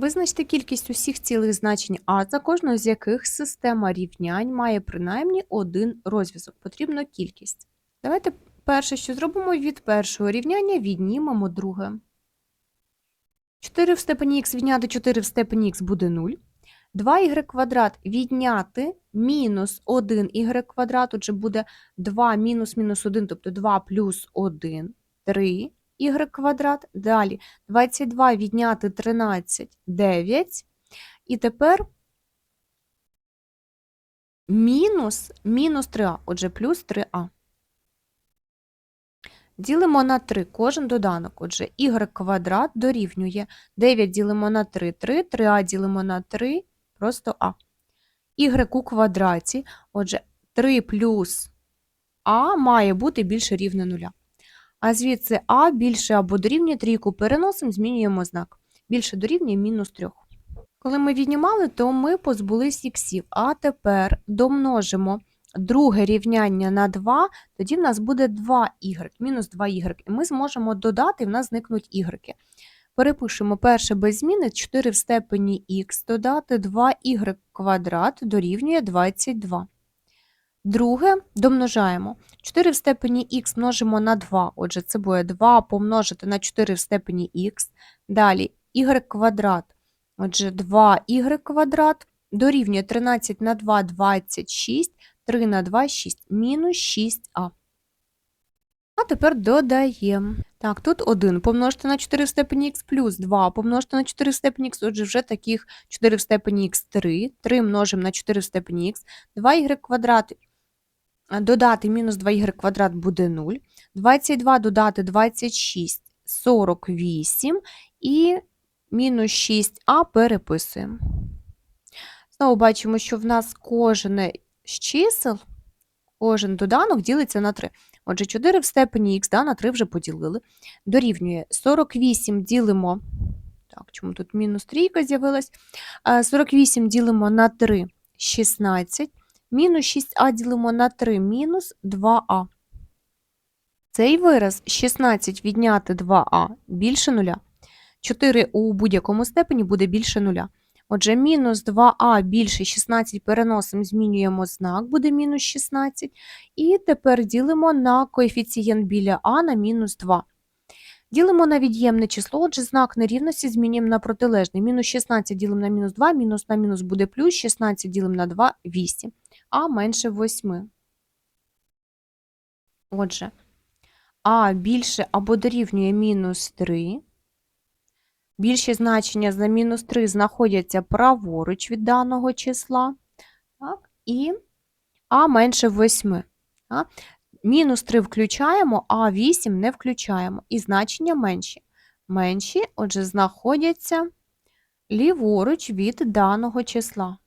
Визначте кількість усіх цілих значень А, за кожного з яких система рівнянь має принаймні один розв'язок. Потрібна кількість. Давайте перше, що зробимо від першого рівняння, віднімемо друге. 4 в степені х відняти 4 в степені х буде 0. 2y квадрат відняти мінус 1y квадрат, отже буде 2 мінус мінус 1, тобто 2 плюс 1, 3 y квадрат. Далі 22 відняти 13, 9. І тепер мінус, мінус 3а, отже плюс 3а. Ділимо на 3 кожен доданок. Отже, y квадрат дорівнює 9 ділимо на 3, 3, 3а ділимо на 3, просто а. y у квадраті, отже, 3 плюс а має бути більше рівне нуля. А звідси а більше або дорівнює трійку переносимо, змінюємо знак. Більше дорівнює мінус 3. Коли ми віднімали, то ми позбулись іксів. А тепер домножимо друге рівняння на 2, тоді в нас буде 2y, мінус 2y. І ми зможемо додати, і в нас зникнуть y. Перепишемо перше без зміни 4 в степені х додати 2y квадрат дорівнює 22. Друге домножаємо. 4 в степені х множимо на 2, отже, це буде 2 помножити на 4 в степені х. Далі y квадрат, отже, 2y квадрат дорівнює 13 на 2 – 26, 3 на 2 – 6, мінус 6а. А тепер додаємо. Так, тут 1 помножити на 4 в степені х плюс 2 помножити на 4 в степені х, отже, вже таких 4 в степені х 3, 3 множимо на 4 в степені х, 2y квадрат додати мінус 2y квадрат буде 0, 22 додати 26 – 48 і мінус 6а переписуємо. Знову бачимо, що в нас кожне з чисел, кожен доданок ділиться на 3. Отже, 4 в степені х да, на 3 вже поділили. Дорівнює 48 ділимо. Так, чому тут мінус трійка з'явилась? 48 ділимо на 3 16. Мінус 6а ділимо на 3 мінус 2а. Цей вираз 16 відняти 2а більше нуля. 4 у будь-якому степені буде більше нуля. Отже, мінус 2а більше 16 переносимо, змінюємо знак, буде мінус 16. І тепер ділимо на коефіцієнт біля а на мінус 2. Ділимо на від'ємне число, отже, знак нерівності змінюємо на протилежний. Мінус 16 ділимо на мінус 2, мінус на мінус буде плюс, 16 ділимо на 2 – 8, а менше 8. Отже, а більше або дорівнює мінус 3. Більші значення за мінус 3 знаходяться праворуч від даного числа. Так, І а менше 8. Мінус 3 включаємо, а 8 не включаємо. І значення менші. Менші, отже, знаходяться ліворуч від даного числа.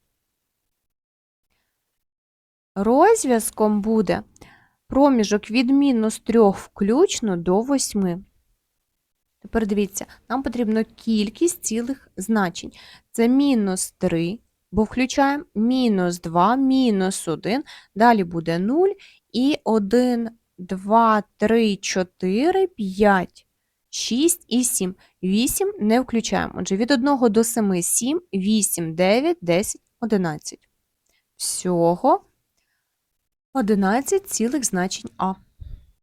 Розв'язком буде проміжок від мінус 3 включно до 8. Тепер дивіться, нам потрібна кількість цілих значень. Це мінус 3, бо включаємо мінус 2, мінус 1, далі буде 0 і 1, 2, 3, 4, 5, 6 і 7. 8 не включаємо. Отже, від 1 до 7 – 7, 8, 9, 10, 11. Всього 11 цілих значень А.